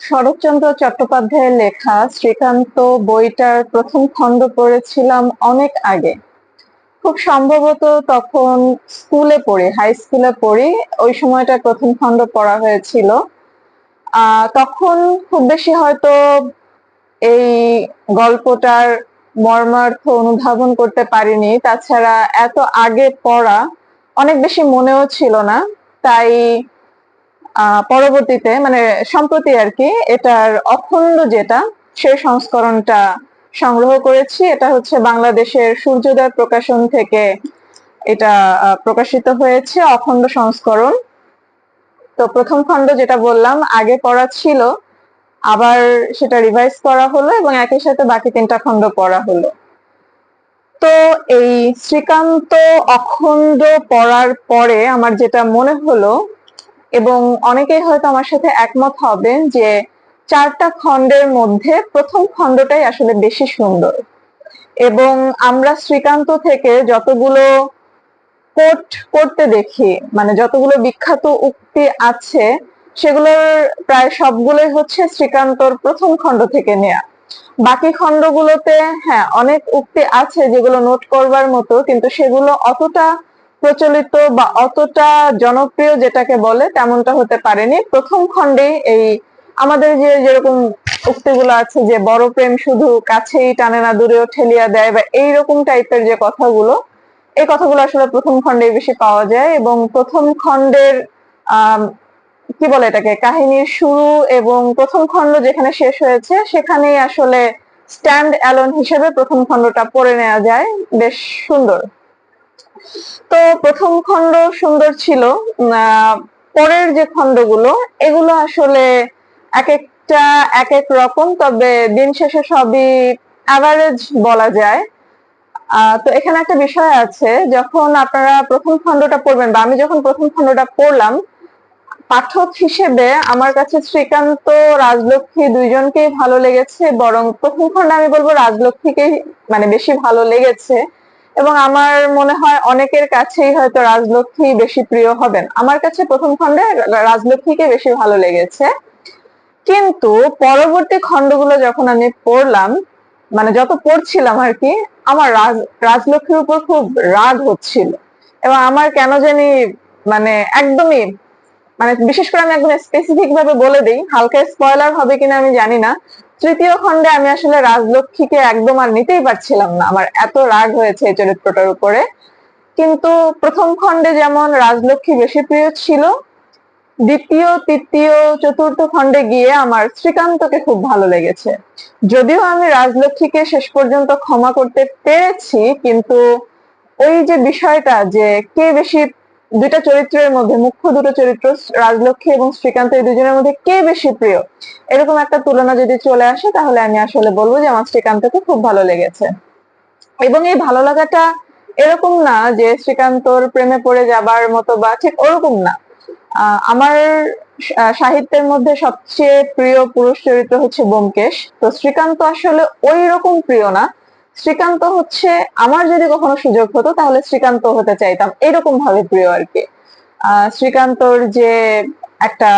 শরৎচন্দ্র চট্টোপাধ্যায়ের লেখা শ্রীকান্ত বইটার প্রথম খণ্ড পড়েছিলাম অনেক আগে। খুব সম্ভবত তখন স্কুলে পড়ি হাই স্কুলে পড়ি, ওই সময়টা প্রথম খণ্ড পড়া হয়েছিল। তখন খুব বেশি হয়তো এই গল্পটার মর্মার্থ অনুধাবন করতে পারিনি। তাছাড়া এত আগে পড়া অনেক বেশি মনেও ছিল না, তাই পরবর্তীতে মানে সম্প্রতি আর কি এটার অখণ্ড যেটা সেই সংস্করণটা সংগ্রহ করেছি। এটা হচ্ছে বাংলাদেশের সূর্যোদয় প্রকাশন থেকে এটা প্রকাশিত হয়েছে, অখণ্ড সংস্করণ। তো প্রথম খণ্ড যেটা বললাম, আগে পড়া ছিল, আবার সেটা রিভাইজ করা হলো এবং একই সাথে বাকি তিনটা খণ্ড পড়া হলো। তো এই শ্রীকান্ত অখণ্ড পড়ার পরে আমার যেটা মনে হলো এবং অনেকেই হয়তো আমার সাথে একমত হবেন যে চারটা খণ্ডের মধ্যে প্রথম খণ্ডটাই আসলে বেশি সুন্দর। এবং আমরা শ্রীকান্ত থেকে যতগুলো কোট করতে দেখি মানে যতগুলো বিখ্যাত উক্তি আছে, সেগুলোর প্রায় সবগুলোই হচ্ছে শ্রীকান্তর প্রথম খণ্ড থেকে নেয়া। বাকি খণ্ডগুলোতে হ্যাঁ অনেক উক্তি আছে যেগুলো নোট করবার মতো, কিন্তু সেগুলো অতটা প্রচলিত বা অতটা জনপ্রিয় যেটাকে বলে তেমনটা হতে পারেনি। প্রথম খণ্ডেই এই আমাদের যে যেরকম উক্তিগুলো আছে যে বড় প্রেম শুধু কাছেই টানে না, দূরেও ঠেলিয়া দেয় বা এইরকম টাইপের যে কথাগুলো, এই কথাগুলো আসলে প্রথম খণ্ডে বেশি পাওয়া যায় এবং প্রথম খণ্ডের কি বলে এটাকে, কাহিনীর শুরু এবং প্রথম খণ্ড যেখানে শেষ হয়েছে, সেখানেই আসলে স্ট্যান্ড অ্যালোন হিসেবে প্রথম খণ্ডটা পড়ে নেওয়া যায়। বেশ সুন্দর। তো প্রথম খণ্ড সুন্দর ছিল পরের যে খণ্ডগুলো, এগুলো আসলে এক একটা এক এক রকম, তবে দিন শেষে সবই অ্যাভারেজ বলা যায়। তো এখানে একটা বিষয় আছে, যখন আপনারা প্রথম খণ্ডটা পড়বেন, বা আমি যখন প্রথম খণ্ডটা পড়লাম, পাঠক হিসেবে আমার কাছে শ্রীকান্ত রাজলক্ষ্মী দুইজনকেই ভালো লেগেছে, বরং প্রথম খণ্ডে আমি বলব রাজলক্ষ্মীকে মানে বেশি ভালো লেগেছে। এবং আমার মনে হয় অনেকের কাছেই হয়তো রাজলক্ষ্মী বেশি প্রিয় হবেন। আমার কাছে প্রথম খণ্ডে রাজলক্ষ্মীকে বেশি ভালো লেগেছে। কিন্তু পরবর্তী খণ্ডগুলো যখন আমি পড়লাম মানে যত পড়ছিলাম আর কি, আমার রাজ, রাজলক্ষ্মীর উপর খুব রাগ হচ্ছিল। এবং আমার কেন জানি মানে একদমই মানে বিশেষ করে আমি একদম স্পেসিফিক ভাবে বলে দিই, হালকা স্পয়লার হবে কিনা আমি জানি না। তৃতীয় খণ্ডে আমি আসলে রাজলক্ষ্মীকে একদম আর নিতেই পারছিলাম না। আমার এত রাগ হয়েছে চরিত্রটার উপরে। কিন্তু প্রথম খণ্ডে যেমন রাজলক্ষ্মী বেশি প্রিয় ছিল, দ্বিতীয়, তৃতীয়, চতুর্থ খণ্ডে গিয়ে আমার শ্রীকান্তকে খুব ভালো লেগেছে। যদিও আমি রাজলক্ষ্মীকে শেষ পর্যন্ত ক্ষমা করতে পেরেছি, কিন্তু ওই যে বিষয়টা যে কে বেশি দুইটা চরিত্রের মধ্যে, মুখ্য দুটো চরিত্র, রাজলক্ষ্মী এবং শ্রীকান্ত, এই দুজনের মধ্যে কে বেশি প্রিয়? এরকম একটা তুলনা যদি চলে আসে, তাহলে আমি আসলে বলব যে আমার শ্রীকান্তকে খুব ভালো লেগেছে। এবং এই ভালো লাগাটা এরকম না যে শ্রীকান্তর প্রেমে পড়ে যাবার মতো বা ঠিক ওরকম না। আমার সাহিত্যের মধ্যে সবচেয়ে প্রিয় পুরুষ চরিত্র হচ্ছে ব্যোমকেশ। তো শ্রীকান্ত আসলে ওই রকম প্রিয় না। শ্রীকান্ত হচ্ছে, আমার যদি কখনো সুযোগ হতো, তাহলে শ্রীকান্ত হতে চাইতাম। এরকম ভাবে প্রিয় আর কি। শ্রীকান্তর যে একটা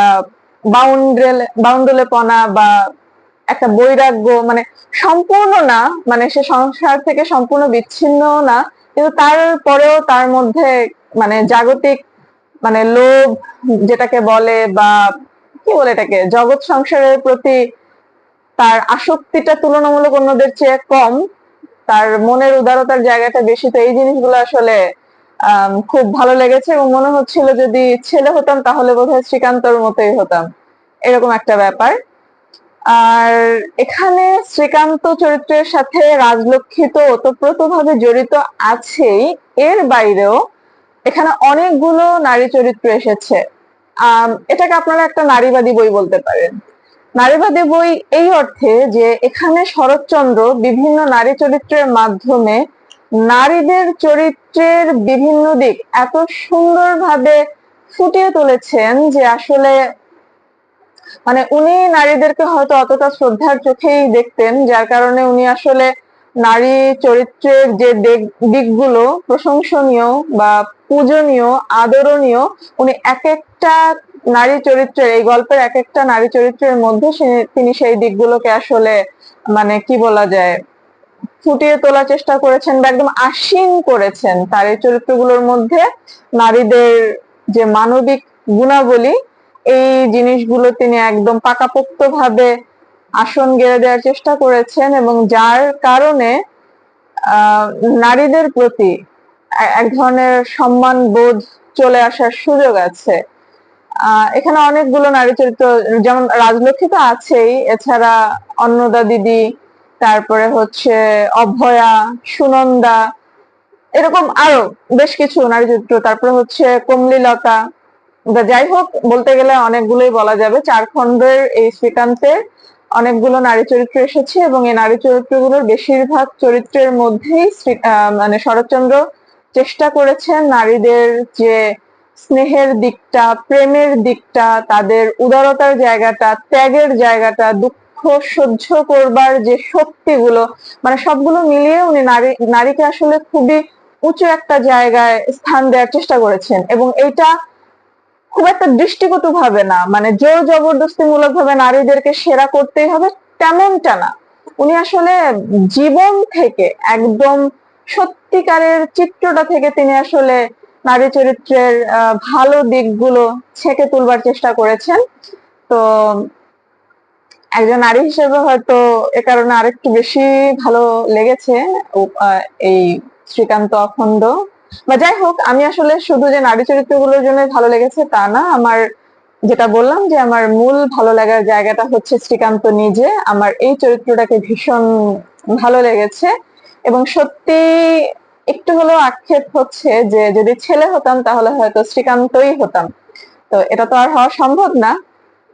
বাউন্ডেল, বাউন্ডুলেপনা বা একটা বৈরাগ্য মানে সম্পূর্ণ না মানে সে সংসার থেকে সম্পূর্ণ বিচ্ছিন্ন না, কিন্তু তারপরেও তার মধ্যে মানে জাগতিক মানে লোভ যেটাকে বলে বা কি বলে এটাকে, জগৎ সংসারের প্রতি তার আসক্তিটা তুলনামূলক অন্যদের চেয়ে কম তার মনের উদারতার জায়গাটা বেশি, তো এই জিনিসগুলো আসলে খুব ভালো লেগেছে এবং মনে হচ্ছিল যদি ছেলে হতাম তাহলে বোধহয় শ্রীকান্তর মতোই হতাম। এরকম একটা ব্যাপার। আর এখানে শ্রীকান্ত চরিত্রের সাথে রাজলক্ষ্মী তো ওতপ্রোতভাবে জড়িত আছেই। এর বাইরেও এখানে অনেকগুলো নারী চরিত্র এসেছে। এটাকে আপনারা একটা নারীবাদী বই বলতে পারেন। নারীবাদী বই এই অর্থে যে এখানে শরৎচন্দ্র বিভিন্ন নারী চরিত্রের মাধ্যমে নারীদের চরিত্রের বিভিন্ন দিক এত সুন্দরভাবে ফুটিয়ে তুলেছেন যে আসলে মানে উনি নারীদেরকে হয়তো অতটা শ্রদ্ধার চোখেই দেখতেন, যার কারণে উনি আসলে নারী চরিত্রের যে দিক- দিকগুলো প্রশংসনীয় বা পূজনীয়, আদরণীয়, উনি এক একটা নারী চরিত্রের, এই গল্পের এক একটা নারী চরিত্রের মধ্যে তিনি সেই দিকগুলোকে আসলে মানে কি বলা যায়, ফুটিয়ে তোলার চেষ্টা করেছেন বা একদম আসীন করেছেন। তার এই চরিত্রগুলোর মধ্যে নারীদের যে মানবিক গুণাবলী, এই জিনিসগুলো তিনি একদম পাকাপোক্ত ভাবে আসন গেড়ে দেওয়ার চেষ্টা করেছেন এবং যার কারণে নারীদের প্রতি এক ধরনের সম্মান বোধ চলে আসার সুযোগ আছে। এখানে অনেকগুলো নারী চরিত্র, যেমন রাজলক্ষ্মী তো আছেই, এছাড়া অন্নদা দিদি, তারপরে হচ্ছে অভয়া, সুনন্দা, এরকম আরও বেশ কিছু নারী চরিত্র, তারপরে হচ্ছে কমলিলতা। যাই হোক, বলতে গেলে অনেকগুলোই বলা যাবে। চার খণ্ডের এই শ্রীকান্তের অনেকগুলো নারী চরিত্র এসেছে এবং এই নারী চরিত্রগুলোর বেশিরভাগ চরিত্রের মধ্যেই মানে শরৎচন্দ্র চেষ্টা করেছেন নারীদের যে স্নেহের দিকটা, প্রেমের দিকটা, তাদের উদারতার জায়গাটা, ত্যাগের জায়গাটা, দুঃখ সহ্য করবার যে শক্তিগুলো মানে সবগুলো মিলিয়ে উনি নারী, নারীকে আসলে খুবই উঁচু একটা জায়গায় স্থান দেওয়ার চেষ্টা করেছেন এবং এটা খুব একটা দৃষ্টিকটু ভাবে না মানে জোর জবরদস্তি মূলক ভাবে নারীদেরকে সেরা করতেই হবে তেমনটা না। উনি আসলে জীবন থেকে একদম সত্যিকারের চিত্রটা থেকে তিনি আসলে নারী চরিত্রের ভালো দিকগুলো ছেঁকে তুলবার চেষ্টা করেছেন। তো একজন নারী হিসেবে হয়তো এ কারণে আরেকটু বেশি ভালো লেগেছে এই শ্রীকান্ত অখণ্ড। বা যাই হোক, আমি আসলে শুধু যে নারী চরিত্রগুলোর জন্য ভালো লেগেছে তা না, আমার যেটা বললাম যে আমার মূল ভালো লাগার জায়গাটা হচ্ছে শ্রীকান্ত নিজে। আমার এই চরিত্রটাকে ভীষণ ভালো লেগেছে। এবং সত্যি একটু হলেও আক্ষেপ হচ্ছে যে যদি ছেলে হতাম তাহলে হয়তো শ্রীকান্তই হতাম। তো এটা তো আর হওয়া সম্ভব না।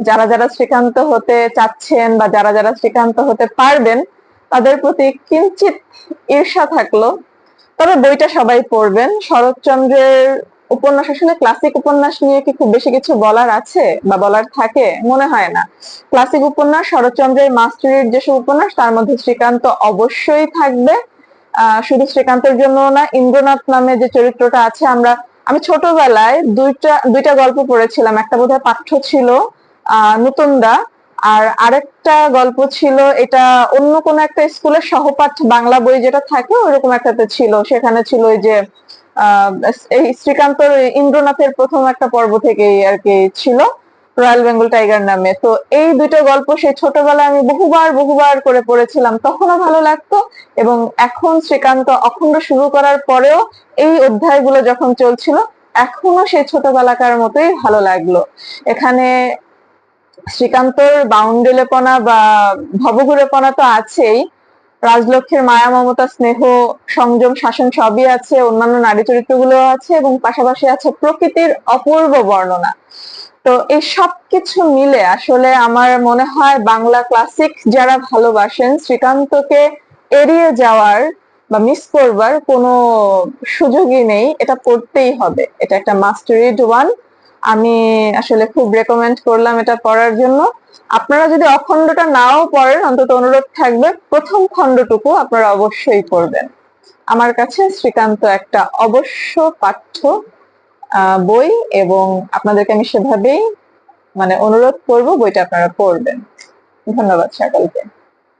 যারা যারা শ্রীকান্ত হতে চাচ্ছেন বা যারা যারা শ্রীকান্ত হতে পারবেন, তাদের প্রতি কিঞ্চিত ঈর্ষা থাকল। তবে বইটা সবাই পড়বেন। শরৎচন্দ্রের উপন্যাস, আসলে ক্লাসিক উপন্যাস নিয়ে কি খুব বেশি কিছু বলার আছে বা বলার থাকে? মনে হয় না। ক্লাসিক উপন্যাস, শরৎচন্দ্রের মাস্টারির যেসব উপন্যাস, তার মধ্যে শ্রীকান্ত অবশ্যই থাকবে। শুধু শ্রীকান্তের জন্য না, ইন্দ্রনাথ নামে যে চরিত্রটা আছে, আমরা, আমি ছোটবেলায় দুইটা দুইটা গল্প পড়েছিলাম। একটা বোধহয় পাঠ্য ছিল, আহ, নতুনদা, আর আরেকটা গল্প ছিল, এটা অন্য কোন একটা স্কুলের সহপাঠ বাংলা বই যেটা থাকে, ওইরকম একটাতে ছিল। সেখানে ছিল ওই যে এই শ্রীকান্ত ইন্দ্রনাথের প্রথম একটা পর্ব থেকেই আর কি ছিল। রয়্যাল বেঙ্গল টাইগার নামে। তো এই দুটো গল্প সেই ছোটবেলায় আমি বহুবার বহুবার করে পড়েছিলাম। তখনও ভালো লাগতো এবং এখন শ্রীকান্ত অখণ্ড শুরু করার পরেও এই অধ্যায়গুলো যখন চলছিল এখনও সেই ছোটবেলাকার মতোই ভালো লাগল। এখানে শ্রীকান্তর বাউন্ডেলেপনা বা ভবঘুরেপনা তো আছেই। রাজলক্ষ্মীর মায়া, মমতা, স্নেহ, সংযম, শাসন সবই আছে, অন্যান্য নারী চরিত্রগুলো আছে এবং পাশাপাশি আছে প্রকৃতির অপূর্ব বর্ণনা। তো এই সব কিছু মিলে আসলে আমার মনে হয় বাংলা ক্লাসিক যারা ভালোবাসেন, শ্রীকান্তকে এড়িয়ে যাওয়ার বা মিস করবার কোনো সুযোগই নেই, এটা পড়তেই হবে। এটা একটা মাস্ট রিড ওয়ান আমি আসলে খুব রেকমেন্ড করলাম এটা পড়ার জন্য। আপনারা যদি অখণ্ডটা নাও পড়েন, অন্তত অনুরোধ থাকবে, প্রথম খণ্ডটুকু আপনারা অবশ্যই পড়বেন। আমার কাছে শ্রীকান্ত একটা অবশ্য পাঠ্য। বই এবং আপনাদেরকে আমি সেভাবেই মানে অনুরোধ করব বইটা আপনারা পড়বেন। ধন্যবাদ সকলকে।